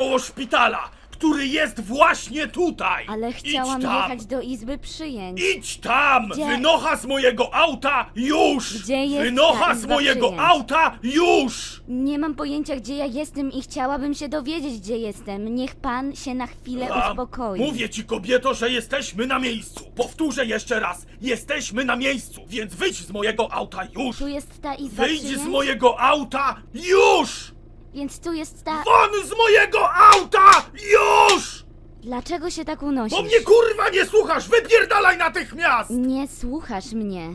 koło szpitala, który jest właśnie tutaj. Ale chciałam Idź tam. jechać do izby przyjęć. Idź tam! Gdzie? Wynocha z mojego auta już! Gdzie jest Wynocha ta z izba mojego przyjęć? auta już! Nie mam pojęcia, gdzie ja jestem i chciałabym się dowiedzieć, gdzie jestem. Niech pan się na chwilę A, uspokoi. Mówię ci, kobieto, że jesteśmy na miejscu. Powtórzę jeszcze raz. Jesteśmy na miejscu, więc wyjdź z mojego auta już! Tu jest ta izba Wyjdź przyjęć? z mojego auta już! Więc tu jest ta... Won z mojego auta już! Dlaczego się tak unosisz? Bo mnie kurwa nie słuchasz! Wypierdalaj natychmiast! Nie słuchasz mnie.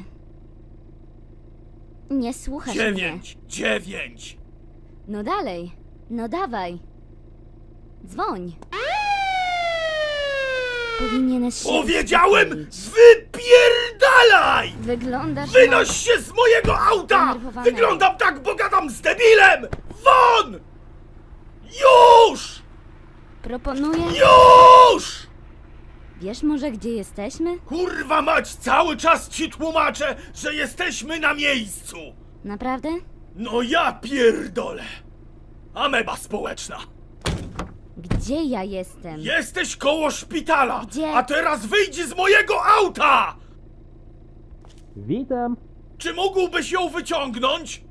Nie słuchasz mnie. Dziewięć, dziewięć. No dalej. No dawaj. Dzwoń. Powinieneś się Powiedziałem, uspokoić. wypierdalaj! Wyglądasz Wynoś się z mojego auta! Wyglądam tak, bo gadam z debilem! Won! Już! Proponuję... Już! Wiesz może, gdzie jesteśmy? Kurwa mać, cały czas ci tłumaczę, że jesteśmy na miejscu! Naprawdę? No ja pierdolę! Ameba społeczna! Gdzie ja jestem? Jesteś koło szpitala! Gdzie? A teraz wyjdź z mojego auta! Witam. Czy mógłbyś ją wyciągnąć?